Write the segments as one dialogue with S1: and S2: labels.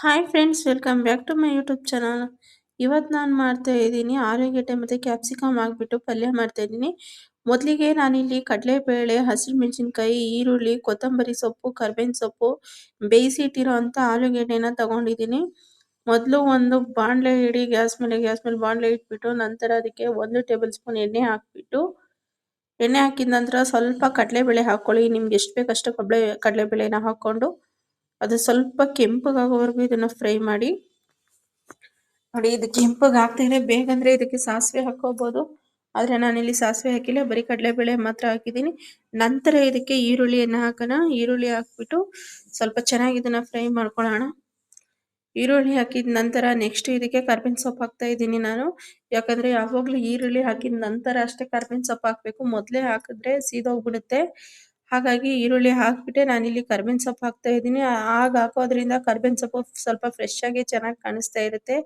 S1: Hi friends welcome back to my YouTube channel ಇವತ್ತು ನಾನು ಮಾಡ್ತಾ ಇದ್ದೀನಿ ಆಲೂಗೆಡ್ಡೆ ಮತ್ತು ಕ್ಯಾಪ್ಸಿಕಮ್ ಹಾಕ್ಬಿಟ್ಟು ಪಲ್ಯ ಮಾಡ್ತಾ ಇದ್ದೀನಿ. ಮೊದಲಿಗೆ ನಾನಿಲ್ಲಿ ಕಡಲೆಬೇಳೆ ಹಸಿಮೆಣಸಿನ್ಕಾಯಿ ಈರುಳ್ಳಿ, ಕೊತ್ತಂಬರಿ ಸೊಪ್ಪು, ಕರ್ಬೇವಿನ ಸೊಪ್ಪು ಬೇಯಿಸಿ ಇಟ್ಟಿರೋ ಅಂಥ ಆಲೂಗೆಡ್ಡೆನ ತಗೊಂಡಿದ್ದೀನಿ. ಮೊದಲು ಒಂದು ಬಾಣಲೆ ಇಡಿ, ಗ್ಯಾಸ್ ಮೇಲೆ ಗ್ಯಾಸ್ ಮೇಲೆ ಬಾಣಲೆ ಇಟ್ಬಿಟ್ಟು ನಂತರ ಅದಕ್ಕೆ ಒಂದು ಟೇಬಲ್ ಸ್ಪೂನ್ ಎಣ್ಣೆ ಹಾಕ್ಬಿಟ್ಟು, ಎಣ್ಣೆ ಹಾಕಿದ ನಂತರ ಸ್ವಲ್ಪ ಕಡಲೆಬೇಳೆ ಹಾಕ್ಕೊಳ್ಳಿ. ನಿಮ್ಗೆ ಎಷ್ಟು ಬೇಕು ಅಷ್ಟು ಕಡಲೆ ಕಡಲೆಬೇಳೆನ ಹಾಕ್ಕೊಂಡು ಅದು ಸ್ವಲ್ಪ ಕೆಂಪಗಾಗೋವರೆಗೂ ಇದನ್ನ ಫ್ರೈ ಮಾಡಿ. ನೋಡಿ, ಇದು ಕೆಂಪಗೆ ಬೇಗಂದ್ರೆ ಇದಕ್ಕೆ ಸಾಸಿವೆ ಹಾಕೋಬಹುದು ಆದ್ರೆ ನಾನಿಲ್ಲಿ ಸಾಸಿವೆ ಹಾಕಿಲ್ಲ. ಬರೀ ಕಡಲೆಬೇಳೆ ಮಾತ್ರ ಹಾಕಿದ್ದೀನಿ. ನಂತರ ಇದಕ್ಕೆ ಈರುಳ್ಳಿಯನ್ನ ಹಾಕೋಣ. ಈರುಳ್ಳಿ ಹಾಕ್ಬಿಟ್ಟು ಸ್ವಲ್ಪ ಚೆನ್ನಾಗಿ ಇದನ್ನ ಫ್ರೈ ಮಾಡ್ಕೊಳ್ಳೋಣ. ಈರುಳ್ಳಿ ಹಾಕಿದ ನಂತರ ನೆಕ್ಸ್ಟ್ ಇದಕ್ಕೆ ಕರ್ಬೇವಿನ ಸೊಪ್ಪು ಹಾಕ್ತಾ ಇದ್ದೀನಿ ನಾನು. ಯಾಕಂದ್ರೆ ಯಾವಾಗ್ಲೂ ಈರುಳ್ಳಿ ಹಾಕಿದ ನಂತರ ಅಷ್ಟೇ ಕರ್ಬೇವಿನ ಸೊಪ್ಪು ಹಾಕ್ಬೇಕು. ಮೊದಲೇ ಹಾಕಿದ್ರೆ ಸೀದೋಗ್ಬಿಡುತ್ತೆ. ಹಾಗಾಗಿ ಈರುಳ್ಳಿ ಹಾಕ್ಬಿಟ್ಟೆ, ನಾನಿಲ್ಲಿ ಕರ್ಬೇವಿನ ಸೊಪ್ಪು ಹಾಕ್ತಾ ಇದ್ದೀನಿ. ಆಗ ಹಾಕೋದ್ರಿಂದ ಕರ್ಬೇವಿನ ಸೊಪ್ಪು ಸ್ವಲ್ಪ ಫ್ರೆಶ್ ಆಗಿ ಚೆನ್ನಾಗಿ ಕಾಣಿಸ್ತಾ ಇರುತ್ತೆ.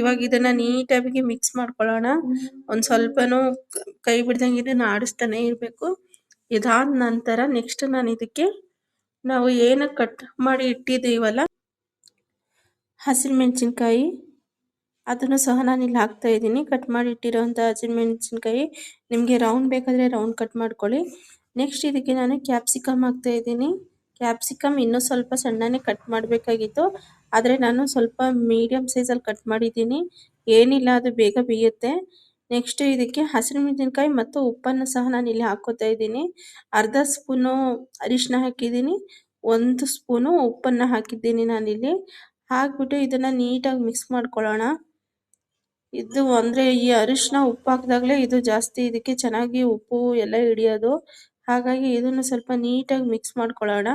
S1: ಇವಾಗ ಇದನ್ನ ನೀಟಾಗಿ ಮಿಕ್ಸ್ ಮಾಡ್ಕೊಳ್ಳೋಣ. ಒಂದ್ ಸ್ವಲ್ಪನೂ ಕೈ ಬಿಡ್ದಂಗೆ ಇದನ್ನ ಆಡಿಸ್ತಾನೆ ಇರಬೇಕು. ಇದಾದ ನಂತರ ನೆಕ್ಸ್ಟ್ ನಾನು ಇದಕ್ಕೆ ನಾವು ಏನ ಕಟ್ ಮಾಡಿ ಇಟ್ಟಿದ್ದೀವಲ್ಲ ಹಸಿರು ಮೆಣಸಿನ್ಕಾಯಿ ಅದನ್ನು ಸಹ ನಾನು ಇಲ್ಲಿ ಹಾಕ್ತಾ ಇದ್ದೀನಿ. ಕಟ್ ಮಾಡಿ ಇಟ್ಟಿರೋಂಥ ಹಸಿರು ಮೆಣಸಿನ್ಕಾಯಿ ನಿಮಗೆ ರೌಂಡ್ ಬೇಕಾದರೆ ರೌಂಡ್ ಕಟ್ ಮಾಡ್ಕೊಳ್ಳಿ. ನೆಕ್ಸ್ಟ್ ಇದಕ್ಕೆ ನಾನು ಕ್ಯಾಪ್ಸಿಕಮ್ ಹಾಕ್ತಾ ಇದ್ದೀನಿ. ಕ್ಯಾಪ್ಸಿಕಮ್ ಇನ್ನೂ ಸ್ವಲ್ಪ ಸಣ್ಣನೇ ಕಟ್ ಮಾಡಬೇಕಾಗಿತ್ತು. ಆದರೆ ನಾನು ಸ್ವಲ್ಪ ಮೀಡಿಯಮ್ ಸೈಜಲ್ಲಿ ಕಟ್ ಮಾಡಿದ್ದೀನಿ. ಏನಿಲ್ಲ, ಅದು ಬೇಗ ಬೇಯುತ್ತೆ. ನೆಕ್ಸ್ಟ್ ಇದಕ್ಕೆ ಹಸಿರು ಮೆಣಸಿನ್ಕಾಯಿ ಮತ್ತು ಉಪ್ಪನ್ನು ಸಹ ನಾನು ಇಲ್ಲಿ ಹಾಕೋತಾ ಇದ್ದೀನಿ. ಅರ್ಧ ಸ್ಪೂನು ಅರಿಶಿನ ಹಾಕಿದ್ದೀನಿ. ಒಂದು ಸ್ಪೂನು ಉಪ್ಪನ್ನು ಹಾಕಿದ್ದೀನಿ ನಾನಿಲ್ಲಿ ಹಾಕ್ಬಿಟ್ಟು ಇದನ್ನ ನೀಟಾಗಿ ಮಿಕ್ಸ್ ಮಾಡ್ಕೊಳ್ಳೋಣ. ಇದು ಅಂದರೆ ಈ ಅರಿಶಿನ ಉಪ್ಪು ಹಾಕಿದಾಗಲೇ ಇದು ಜಾಸ್ತಿ ಇದಕ್ಕೆ ಚೆನ್ನಾಗಿ ಉಪ್ಪು ಎಲ್ಲ ಹಿಡಿಯೋದು. ಹಾಗಾಗಿ ಇದನ್ನು ಸ್ವಲ್ಪ ನೀಟಾಗಿ ಮಿಕ್ಸ್ ಮಾಡ್ಕೊಳ್ಳೋಣ.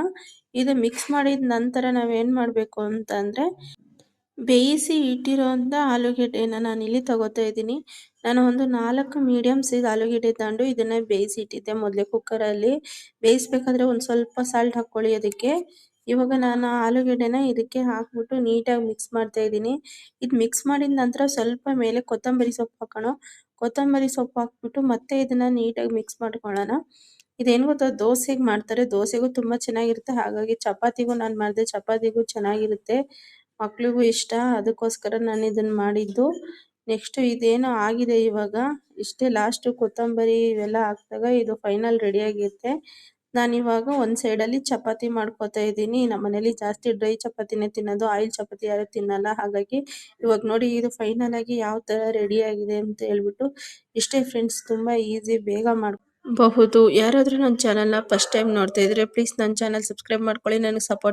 S1: ಇದು ಮಿಕ್ಸ್ ಮಾಡಿದ ನಂತರ ನಾವೇನು ಮಾಡಬೇಕು ಅಂತಂದರೆ ಬೇಯಿಸಿ ಇಟ್ಟಿರೋಂಥ ಆಲೂಗೆಡ್ಡೆನ ನಾನು ಇಲ್ಲಿ ತಗೋತಾ ಇದ್ದೀನಿ. ನಾನು ಒಂದು ನಾಲ್ಕು ಮೀಡಿಯಮ್ ಸೈಜ್ ಆಲೂಗೆಡ್ಡೆ ತಗೊಂಡು ಇದನ್ನ ಬೇಯಿಸಿ ಇಟ್ಟಿದ್ದೆ ಮೊದಲೇ ಕುಕ್ಕರಲ್ಲಿ ಬೇಯಿಸ್ಬೇಕಾದ್ರೆ ಒಂದು ಸ್ವಲ್ಪ ಸಾಲ್ಟ್ ಹಾಕ್ಕೊಳ್ಳಿ ಅದಕ್ಕೆ. ಇವಾಗ ನಾನು ಆಲೂಗೆಡ್ಡೆನ ಇದಕ್ಕೆ ಹಾಕ್ಬಿಟ್ಟು ನೀಟಾಗಿ ಮಿಕ್ಸ್ ಮಾಡ್ತಾ ಇದ್ದೀನಿ. ಇದು ಮಿಕ್ಸ್ ಮಾಡಿದ ನಂತರ ಸ್ವಲ್ಪ ಮೇಲೆ ಕೊತ್ತಂಬರಿ ಸೊಪ್ಪು ಹಾಕೋಣ. ಕೊತ್ತಂಬರಿ ಸೊಪ್ಪು ಹಾಕ್ಬಿಟ್ಟು ಮತ್ತೆ ಇದನ್ನ ನೀಟಾಗಿ ಮಿಕ್ಸ್ ಮಾಡ್ಕೊಳ್ಳೋಣ. ಇದೇನು ಗೊತ್ತಾ ದೋಸೆಗೆ ಮಾಡ್ತಾರೆ. ದೋಸೆಗೂ ತುಂಬಾ ಚೆನ್ನಾಗಿರುತ್ತೆ. ಹಾಗಾಗಿ ಚಪಾತಿಗೂ ನಾನು ಮಾಡಿದೆ. ಚಪಾತಿಗೂ ಚೆನ್ನಾಗಿರುತ್ತೆ. ಮಕ್ಳಿಗೂ ಇಷ್ಟ. ಅದಕ್ಕೋಸ್ಕರ ನಾನು ಇದನ್ನ ಮಾಡಿದ್ದು. ನೆಕ್ಸ್ಟ್ ಇದೇನು ಆಗಿದೆ ಇವಾಗ. ಇಷ್ಟೇ ಲಾಸ್ಟ್ ಕೊತ್ತಂಬರಿ ಇವೆಲ್ಲ ಹಾಕಿದಾಗ ಇದು ಫೈನಲ್ ರೆಡಿ ಆಗಿರುತ್ತೆ ನಾನು ಇವಾಗ ಒಂದು ಅಲ್ಲಿ ಚಪಾತಿ ಮಾಡ್ಕೋತಾ ಇದ್ದೀನಿ. ನಮ್ಮ ಮನೇಲಿ ಜಾಸ್ತಿ ಡ್ರೈ ಚಪಾತಿನೇ ತಿನ್ನೋದು. ಆಯಿಲ್ ಚಪಾತಿ ಯಾರು ತಿನ್ನಲ್ಲ. ಹಾಗಾಗಿ ಇವಾಗ ನೋಡಿ ಇದು ಫೈನಲ್ ಆಗಿ ಯಾವ ತರ ರೆಡಿ ಆಗಿದೆ ಅಂತ ಹೇಳ್ಬಿಟ್ಟು ಇಷ್ಟೇ ಫ್ರೆಂಡ್ಸ್. ತುಂಬಾ ಈಸಿ. ಬೇಗ ಮಾಡಬಹುದು ಯಾರಾದರೂ ನನ್ನ ಚಾನೆಲ್ನ ಫಸ್ಟ್ ಟೈಮ್ ನೋಡ್ತಾ ಇದ್ರೆ ಪ್ಲೀಸ್ ನನ್ನ ಚಾನೆಲ್ ಸಬ್ಸ್ಕ್ರೈಬ್ ಮಾಡ್ಕೊಳ್ಳಿ. ನನಗೆ ಸಪೋರ್ಟ್